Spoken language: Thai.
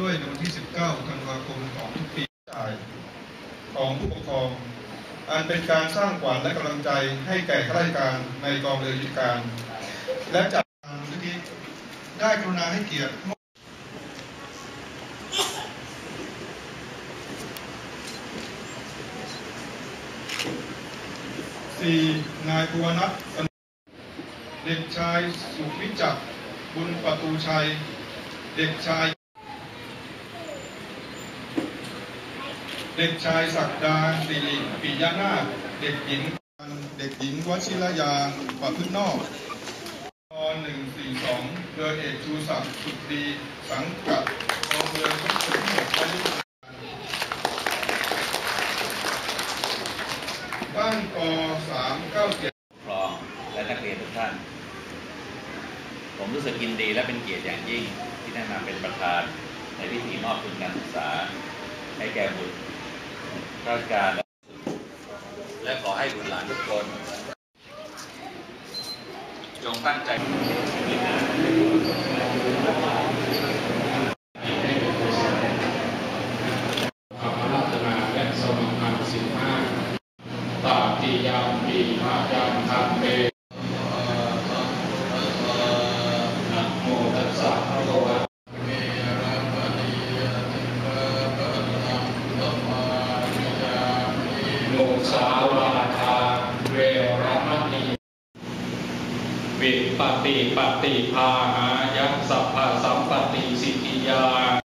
ด้วยในวันที่ 19 ธันวาคมของทุกปีจ่ายของผู้ปกครอง อันเป็นการสร้างขวัญและกำลังใจให้แก่ข้าราชการในกองเรือยุทธการ และจากทางนิธิได้กรุณาให้เกียรติสี่นายภูวนัทเด็กชายสุวิจักบุญประตูชัย เด็กชาย เด็กชายศักดาสิริปิยนาเด็กหญิงเด็กหญิงวชิรยาประพฤตินอกตหนึ่งสี่สองเรือเอกชูศักดิ์สุดดี สังกัดกองเรือทุกคนที่หกอายุบ้านกสามเก้าเจ็ดครองและนักเรียนทุกท่าน ผมรู้สึกยินดีและเป็นเกียรติอย่างยิ่งที่ได้มาเป็นประธานในพิธีมอบทุนการศึกษาให้แก่บุตร ราชการ และขอให้บุตรหลานทุกคน จงตั้งใจคำรัตาและสมณรสิบห้าตาติยามปีมาจามคันเตนะโมตัสสะภะคะวะโม สาวาทาเวรมณีวิปปิปติภาหายัสสะพะสัมปติสิทธิยา